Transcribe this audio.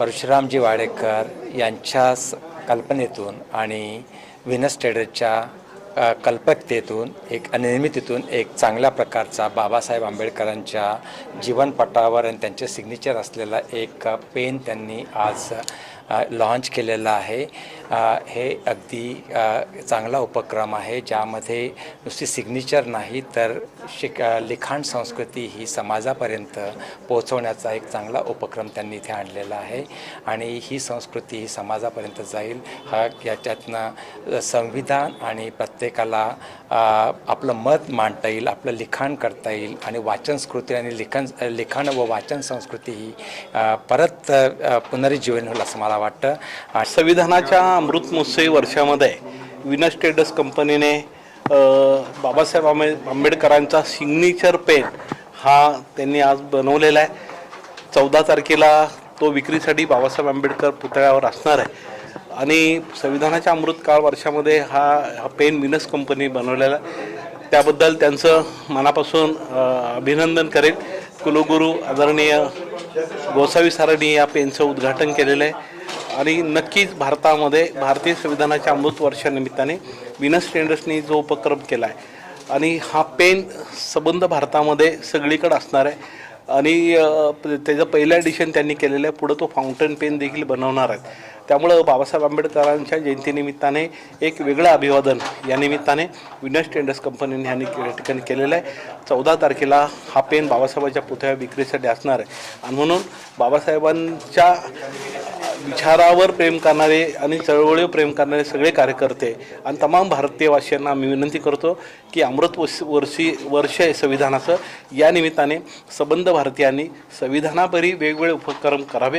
परशुरामजी वाडेकर यांच्या कल्पनेतून आणि व्हिनस ट्रेडरच्या कल्पकतेतून एक निर्मितीतून एक चांगल्या प्रकारचा बाबासाहेब आंबेडकरांच्या जीवनपटावर आणि त्यांचे सिग्नेचर असलेला एक पेन त्यांनी आज लॉन्च केलेला आहे. हे अगदी चांगला उपक्रम आहे ज्यामध्ये नुसती सिग्नेचर नाही तर शिक लिखाण संस्कृती ही समाजापर्यंत पोहोचवण्याचा एक चांगला उपक्रम त्यांनी इथे आणलेला आहे. आणि ही संस्कृती ही समाजापर्यंत जाईल. हा याच्यातनं संविधान आणि प्रत्येकाला आपलं मत मांडता येईल आपलं लिखाण करता येईल आणि वाचनस्कृती आणि लिखाण लिखाण व वाचन संस्कृती ही परत पुनर्जीवन पुनरुज्जीवन होईल असं मला वाटतं. संविधानाच्या अमृत महोत्सवी वर्षामध्ये विनस ट्रेडर्स कंपनीने बाबासाहेब आंबे आंबेडकरांचा सिग्नेचर पेन हा त्यांनी आज बनवलेला आहे. चौदा तारखेला तो विक्रीसाठी बाबासाहेब आंबेडकर पुतळ्यावर असणार आहे. आणि संविधानाच्या अमृतकाळ वर्षामध्ये हा हा पेन विनस कंपनी बनवलेला आहे. त्याबद्दल त्यांचं मनापासून अभिनंदन करेल कुलगुरू आदरणीय गोसावी सरांनी या पेनचं उद्घाटन केलेलं आहे. आणि नक्कीच भारतामध्ये भारतीय संविधानाच्या अमृत वर्षानिमित्ताने विनस टेंडर्सनी जो उपक्रम केला आहे आणि हा पेन संबंध भारतामध्ये सगळीकडे असणार आहे. आणि त्याचं पहिलं एडिशन त्यांनी केलेलं आहे. पुढं तो फाउंटन पेन देखील बनवणार आहेत त्यामुळं बाबासाहेब आंबेडकरांच्या जयंतीनिमित्ताने एक वेगळं अभिवादन या निमित्ताने विनस टेंडर्स कंपनीने ह्यांनी या ठिकाणी केलेलं आहे. चौदा तारखेला हा पेन बाबासाहेबांच्या पुतळ्या विक्रीसाठी असणार आहे. आणि म्हणून बाबासाहेबांच्या विचारावर प्रेम करणारे आणि चळवळीवर प्रेम करणारे सगळे कार्यकर्ते आणि तमाम भारतीयवासियांना मी विनंती करतो की अमृत वर्षी वर्ष आहे संविधानाचं या निमित्ताने संबंध भारतीयांनी संविधानापरी वेगवेगळे उपक्रम करावे.